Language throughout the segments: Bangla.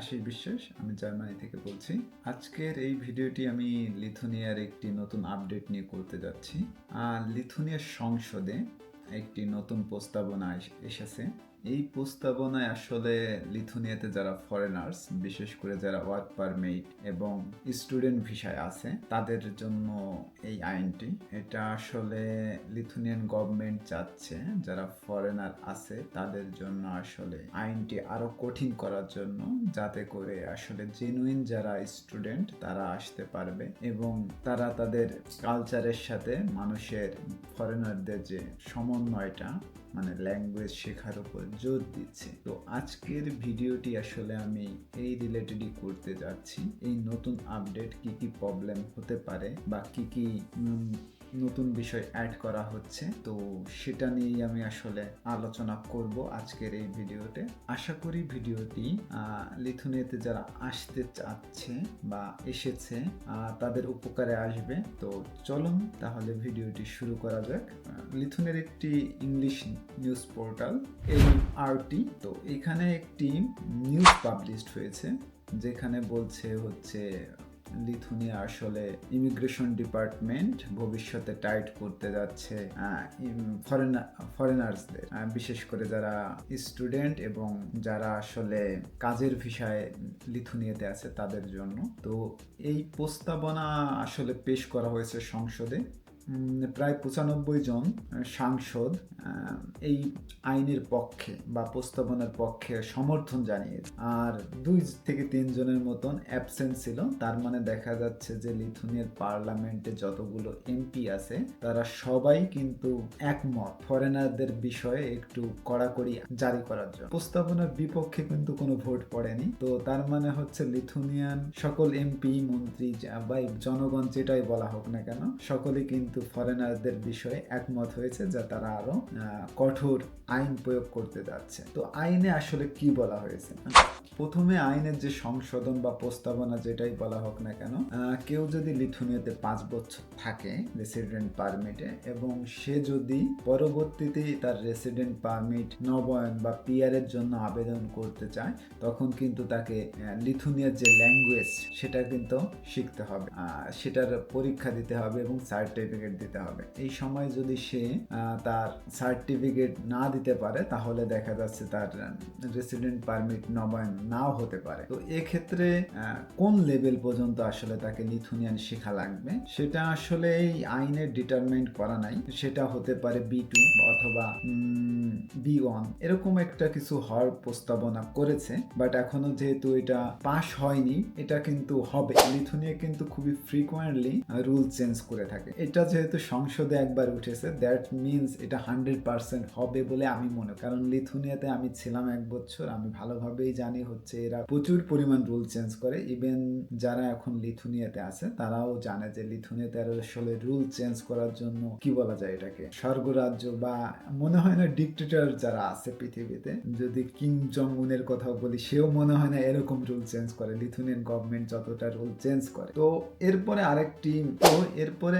আশিস বিশ্বাস, আমি জার্মানি থেকে বলছি। আজকের এই ভিডিওটি আমি লিথুনিয়ার একটি নতুন আপডেট নিয়ে করতে যাচ্ছি। আর লিথুনিয়ার সংসদে একটি নতুন প্রস্তাবনা এসেছে। এই প্রস্তাবনায় আসলে লিথুনিয়াতে যারা ফরেনার্স বিশেষ করে যারা ওয়ার্ক পারমিট এবং স্টুডেন্ট ভিসায় আছে, তাদের জন্য এই আইনটি। এটা আসলে লিথুনিয়ান গভর্নমেন্ট চাচ্ছে, যারা ফরেনার আছে, তাদের জন্য আসলে আইনটি আরও কঠিন করার জন্য, যাতে করে আসলে জেনুইন যারা স্টুডেন্ট তারা আসতে পারবে এবং তারা তাদের কালচারের সাথে মানুষের ফরেনারদের যে সমন্বয়টা মানে ল্যাঙ্গুয়েজ শেখার উপর জোর দিচ্ছে। তো আজকের ভিডিওটি আসলে আমি এই রিলেটেডই করতে যাচ্ছি। এই নতুন আপডেট কি কি প্রবলেম হতে পারে বা কি কি নতুন বিষয় অ্যাড করা হচ্ছে। তো সেটা নিয়েই আমি আসলে আলোচনা করব আজকের এই ভিডিওতে। আশা করি ভিডিওটি লিথুনিয়াতে যারা আসতে চাচ্ছে বা এসেছে তাদের উপকারে আসবে। তো চলুন তাহলে ভিডিওটি শুরু করা যাক। লিথুনের একটি ইংলিশ নিউজ পোর্টাল এই আরটি তো এখানে একটি নিউজ পাবলিশড হয়েছে, যেখানে বলছে হচ্ছে লিথুনিয়া আসলে ইমিগ্রেশন ডিপার্টমেন্ট ভবিষ্যতে টাইট করতে যাচ্ছে ফরেনার্সদের বিশেষ করে যারা স্টুডেন্ট এবং যারা আসলে কাজের ভিসায় লিথুনিয়াতে আছে তাদের জন্য। তো এই প্রস্তাবনা আসলে পেশ করা হয়েছে সংসদে। প্রায় পঁচানব্বই জন সাংসদ এই আইনের পক্ষে বা প্রস্তাবনার পক্ষে সমর্থন জানিয়েছে। আর দুই থেকে তিন জনের মতন অ্যাবসেন্ট ছিল। তার মানে দেখা যাচ্ছে যে লিথুনিয়ার পার্লামেন্টে যতগুলো এমপি আছে, তারা সবাই কিন্তু একমত ফরেনারদের বিষয়ে একটু কড়াকড়ি জারি করার জন্য। প্রস্তাবনার বিপক্ষে কিন্তু কোনো ভোট পড়েনি। তো তার মানে হচ্ছে লিথুনিয়ান সকল এমপি, মন্ত্রী বা জনগণ যেটাই বলা হোক না কেন সকলে কিন্তু ফরেনারদের বিষয়ে একমত হয়েছে যা তারা আরও কঠোর আইন প্রয়োগ করতে যাচ্ছে। তো আইনে আসলে কি বলা হয়েছে? প্রথমে আইনের যে সংশোধন বা প্রস্তাবনা যেটাই বলা হোক না কেন কেউ যদি লিথুনিয়াতে পাঁচ বছর থাকে রেসিডেন্ট পারমিটে এবং সে যদি পরবর্তীতে তার রেসিডেন্ট পারমিট নবায়ন বা পিআর এর জন্য আবেদন করতে চায়, তখন কিন্তু তাকে লিথুনিয়ার যে ল্যাঙ্গুয়েজ সেটা কিন্তু শিখতে হবে। সেটার পরীক্ষা দিতে হবে এবং সার্টিফিকেট দিতে হবে। এই সময় যদি সে তার সার্টিফিকেট না দিতে পারে, তাহলে দেখা যাচ্ছে তার রেসিডেন্ট পারমিট নবায়ন নাও হতে পারে। তো এক্ষেত্রে কোন লেভেল পর্যন্ত আসলে তাকে লিথুনিয়ান শেখা লাগবে, সেটা আসলে এই আইনে ডিটারমাইন্ড করা নাই। সেটা হতে পারে বি টু অথবা বি ওয়ান এরকম একটা কিছু হওয়ার প্রস্তাবনা করেছে বাট এখনও যেহেতু এটা পাস হয়নি, এটা কিন্তু হবে। লিথুনিয়া কিন্তু খুবই ফ্রিকোয়েন্টলি রুল চেঞ্জ করে থাকে। এটা যেহেতু সংসদে একবার উঠেছে দ্যাট মিনস এটা হান্ড্রেড পার্সেন্ট হবে বলে আমি মনে, কারণ লিথুনিয়াতে আমি ছিলাম এক বছর, আমি ভালোভাবেই জানি হচ্ছে এরা প্রচুর পরিমাণ রুল চেঞ্জ করে ইভেন যারা এখন লিথুনিয়াতে আছে, তারাও জানে যে লিথুনিয়াতে আসলে রুল চেঞ্জ করার জন্য কি বলা যায় এটাকে, স্বর্গরাজ্য বা মনে হয় না ডিকটেটর যারা আছে পৃথিবীতে, যদি কিং জং উনের কথা বলি, সেও মনে হয় না এরকম রুল চেঞ্জ করে, লিথুনিয়ান গভর্নমেন্ট যতটা রুল চেঞ্জ করে। তো এরপরে আরেকটি, তো এরপরে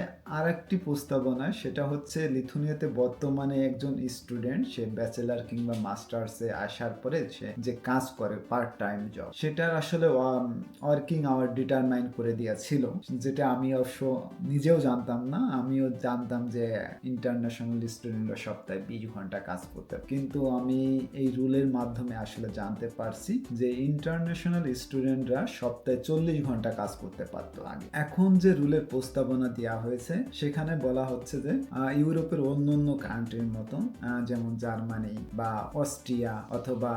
আরেকটি প্রস্তাবনা সেটা হচ্ছে লিথুনিয়াতে বর্তমানে একজন স্টুডেন্ট সে ব্যাচেলার কিংবা মাস্টার্সে আসার পরে সে যে কাজ করে পার্ট টাইম জব সেটার আসলে ওয়ার্কিং আওয়ার ডিটারমাইন করে দেওয়া ছিল যেটা আমি অবশ্য নিজেও জানতাম না, আমিও জানতাম যে ইন্টারন্যাশনাল স্টুডেন্টরা সপ্তাহে বিশ ঘণ্টা কাজ করতে কিন্তু আমি এই রুলের মাধ্যমে আসলে জানতে পারছি যে ইন্টারন্যাশনাল স্টুডেন্টরা সপ্তাহে চল্লিশ ঘণ্টা কাজ করতে পারতো আগে। এখন যে রুলের প্রস্তাবনা দেওয়া হয়েছে সেখানে বলা হচ্ছে যে ইউরোপের অন্য অন্য কান্ট্রির আহ, যেমন জার্মানি বা অস্ট্রিয়া অথবা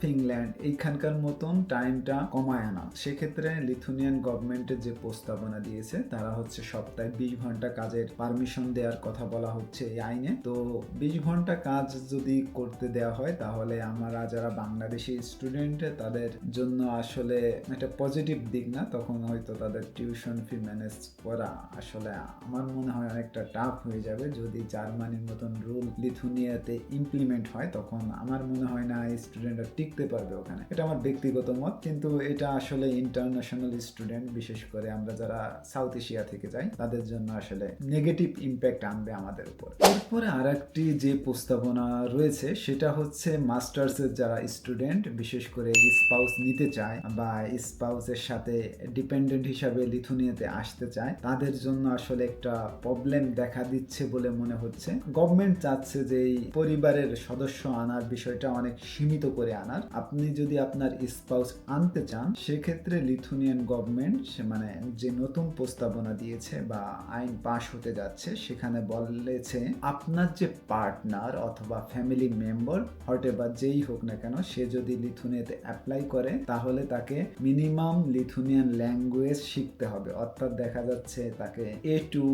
ফিনল্যান্ড এইখানকার মতন টাইমটা কমায় আনা সেক্ষেত্রে লিথুনিয়ান গভর্নমেন্টের যে প্রস্তাবনা দিয়েছে তারা হচ্ছে সপ্তাহে বিশ ঘণ্টা কাজের পারমিশন দেওয়ার কথা বলা হচ্ছে এই আইনে। তো বিশ ঘণ্টা কাজ যদি করতে দেওয়া হয় তাহলে আমরা যারা বাংলাদেশি স্টুডেন্ট তাদের জন্য আসলে একটা পজিটিভ দিক না তখন হয়তো তাদের টিউশন ফি ম্যানেজ করা আসলে আমার মনে হয় অনেকটা টাফ হয়ে যাবে। যদি জার্মানির মতন রুল লিথুনিয়াতে ইমপ্লিমেন্ট হয়, তখন আমার মনে হয় না স্টুডেন্টরা টিকতে পারবে ওখানে। এটা আমার ব্যক্তিগত মত, কিন্তু এটা আসলে ইন্টারন্যাশনাল স্টুডেন্ট বিশেষ করে আমরা যারা সাউথ এশিয়া থেকে যাই, তাদের জন্য আসলে নেগেটিভ ইম্প্যাক্ট আনবে আমাদের উপর। এরপরে আর একটি যে প্রস্তাবনা রয়েছে, সেটা হচ্ছে মাস্টার্সের যারা স্টুডেন্ট বিশেষ করে স্পাউস নিতে চায় বা স্পাউসের সাথে ডিপেন্ডেন্ট হিসাবে লিথুনিয়াতে আসতে চায়, তাদের জন্য আসলে একটা প্রবলেম দেখা দিচ্ছে বলে মনে হচ্ছে। গভর্নমেন্ট চাচ্ছে যে এই পরিবারের সদস্য আনার বিষয়টা অনেক সীমিত করে আনার। আপনি যদি আপনার স্পাউস আনতে চান, সেক্ষেত্রে লিথুনিয়ান গভর্নমেন্ট মানে যে নতুন প্রস্তাবনা দিয়েছে বা আইন পাশ হতে যাচ্ছে, সেখানে বলেছে আপনার যে পার্টনার অথবা ফ্যামিলি মেম্বার হটে বা যেই হোক না কেন, সে যদি লিথুনিয়াতে অ্যাপ্লাই করে, তাহলে তাকে মিনিমাম লিথুনিয়ান ল্যাঙ্গুয়েজ শিখতে হবে। অর্থাৎ দেখা যাচ্ছে তাকে এ টু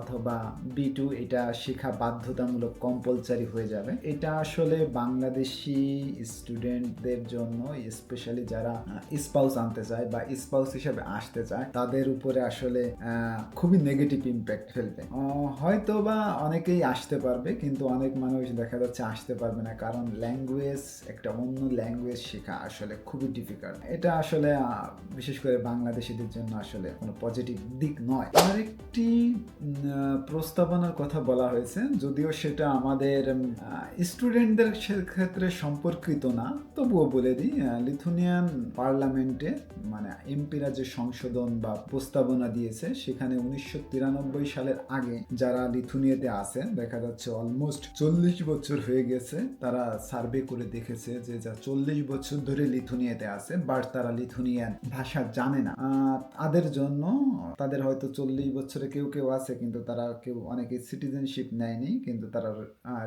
অথবা বি টু এটা শেখা বাধ্যতামূলক কম্পালসারি হয়ে যাবে। এটা আসলে বাংলাদেশি স্টুডেন্টদের জন্য স্পেশালি যারা স্পাউস আনতে চায় বা স্পাউস হিসেবে আসতে চায়, তাদের উপরে আসলে খুবই নেগেটিভ ইম্প্যাক্ট ফেলবে। হয়তো বা অনেকেই আসতে পারবে, কিন্তু অনেক মানুষ দেখা যাচ্ছে আসতে পারবে না, কারণ ল্যাঙ্গুয়েজ একটা অন্য ল্যাঙ্গুয়েজ শেখা আসলে খুবই ডিফিকাল্ট এটা আসলে বিশেষ করে বাংলাদেশিদের জন্য আসলে কোনো পজিটিভ দিক নয়। আরেকটি প্রস্তাবনার কথা বলা হয়েছে। যদিও সেটা আমাদের স্টুডেন্টদের ক্ষেত্রে সম্পর্কিত না, তবুও বলে দিই লিথুনিয়ান পার্লামেন্টে মানে এমপিরা যে সংশোধন বা প্রস্তাবনা দিয়েছে, সেখানে উনিশশো তিরানব্বই সালের আগে যারা লিথুনিয়াতে আছে, দেখা যাচ্ছে অলমোস্ট চল্লিশ বছর হয়ে গেছে, তারা সার্ভে করে দেখেছে যে যা চল্লিশ বছর ধরে লিথুনিয়াতে আছে বাট তারা লিথুনিয়ান ভাষা জানে না। তাদের জন্য, তাদের হয়তো চল্লিশ বছরে কেউ কেউ আছে কিন্তু তারা কেউ অনেকে সিটিজেনশিপ নেয়নি, কিন্তু তারা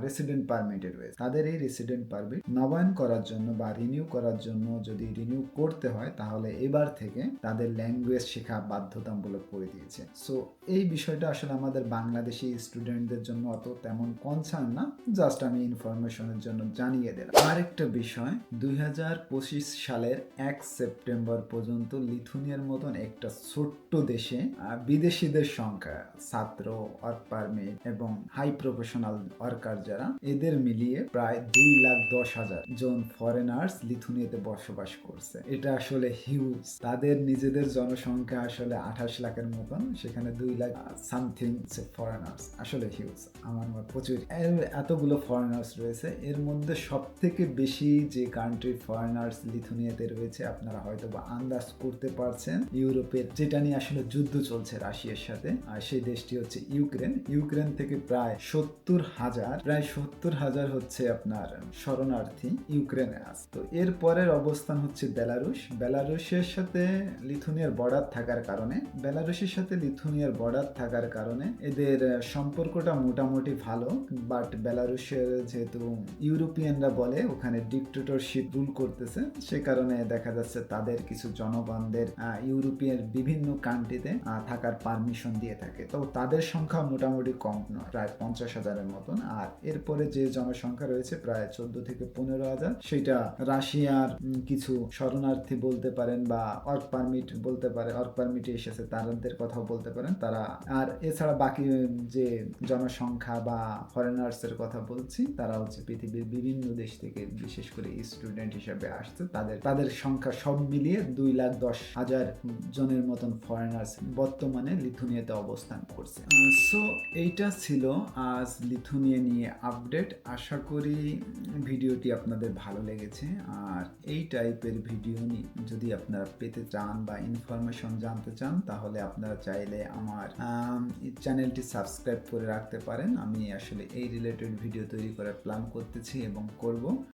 রেসিডেন্ট পারমিটে রয়েছে। তাদের এই রেসিডেন্ট পারমিট নবায়ন করার জন্য বা রিনিউ করার জন্য যদি রিনিউ করতে হয়, তাহলে এবার থেকে তাদের ল্যাঙ্গুয়েজ শেখা বাধ্যতামূলক করে দিয়েছে। সো এই বিষয়টা আসলে আমাদের বাংলাদেশি স্টুডেন্টদের জন্য অত তেমন কনসার্ন না জাস্ট আমি ইনফরমেশনের জন্য জানিয়ে দিলাম। আরেকটা বিষয়, দুই হাজার পঁচিশ সালের এক সেপ্টেম্বর পর্যন্ত লিথুনিয়ার মতন একটা ছোট্ট দেশে বিদেশিদের সংখ্যা ছাত্র ওয়ার্ক পারমিট এবং হাই প্রফেশনাল ওয়ার্কার যারা, এদের মিলিয়ে প্রায় দুই লাখ দশ হাজার জন ফরেনার্স লিথুনিয়াতে বসবাস করছে। এটা আসলে হিউজ তাদের নিজেদের জনসংখ্যা আসলে আঠাশ লাখের মতন, সেখানে দুই লাখ সামথিং ফরেনার্স আসলে হিউজ আমার মত প্রচুর। এতগুলো ফরেনার্স রয়েছে। এর মধ্যে সব থেকে বেশি যে কান্ট্রি ফরেনার্স লিথুনিয়াতে রয়েছে, আপনারা হয়তো বা আন্দাজ করতে পারছেন। ইউরোপের যেটা নিয়ে আসলে যুদ্ধ চলছে রাশিয়ার সাথে, আর সেই দেশটি হচ্ছে ইউক্রেন। ইউক্রেন থেকে প্রায় সত্তর হাজার, প্রায় সত্তর হাজার হচ্ছে আপনার শরণার্থী ইউক্রেনে আছে। তো এর পরের অবস্থান হচ্ছে বেলারুশ। বেলারুশের সাথে লিথুনিয়ার বর্ডার থাকার কারণে, বেলারুশের সাথে লিথুনিয়ার বর্ডার থাকার কারণে এদের সম্পর্কটা মোটামুটি ভালো বাট বেলারুশের যেহেতু ইউরোপিয়ানরা বলে, ওখানে ডিক্টেটরশিপ রুল করতেছে, সে কারণে দেখা যাচ্ছে তাদের কিছু জনগণদের ইউরোপিয়ান বিভিন্ন কান্ট্রিতে থাকার পারমিশন দিয়ে থাকে। তো তাদের সংখ্যা মোটামুটি কম নয়, প্রায় পঞ্চাশ হাজারের মতন। আর এরপরে যে জনসংখ্যা রয়েছে, প্রায় চোদ্দ থেকে পনেরো হাজার। সেটা রাশিয়ার কিছু শরণার্থী বলতে পারেন বা ওয়ার্ক পারমিট বলতে পারে ওয়ার্ক পারমিটে এসেছে তাদের কথাও বলতে পারেন তারা। আর এছাড়া বাকি যে জনসংখ্যা বা ফরেনার্স এর কথা বলছি, তারা হচ্ছে পৃথিবীর বিভিন্ন দেশ থেকে, বিশেষ করে স্টুডেন্ট হিসেবে আসছে। তাদের তাদের সংখ্যা সব মিলিয়ে দুই লাখ দশ হাজার জনের মতন ফরেনার্স বর্তমানে লিথুনিয়াতে অবস্থান করছে। সো এইটা ছিল আজ লিথুনিয়া নিয়ে আপডেট আশা করি ভিডিওটি আপনাদের ভালো লেগেছে। আর এই টাইপের ভিডিও যদি আপনারা পেতে চান বা ইনফরমেশন জানতে চান, তাহলে আপনারা চাইলে আমার চ্যানেলটি সাবস্ক্রাইব করে রাখতে পারেন। আমি আসলে এই রিলেটেড ভিডিও তৈরি করার প্ল্যান করতেছি এবং করব।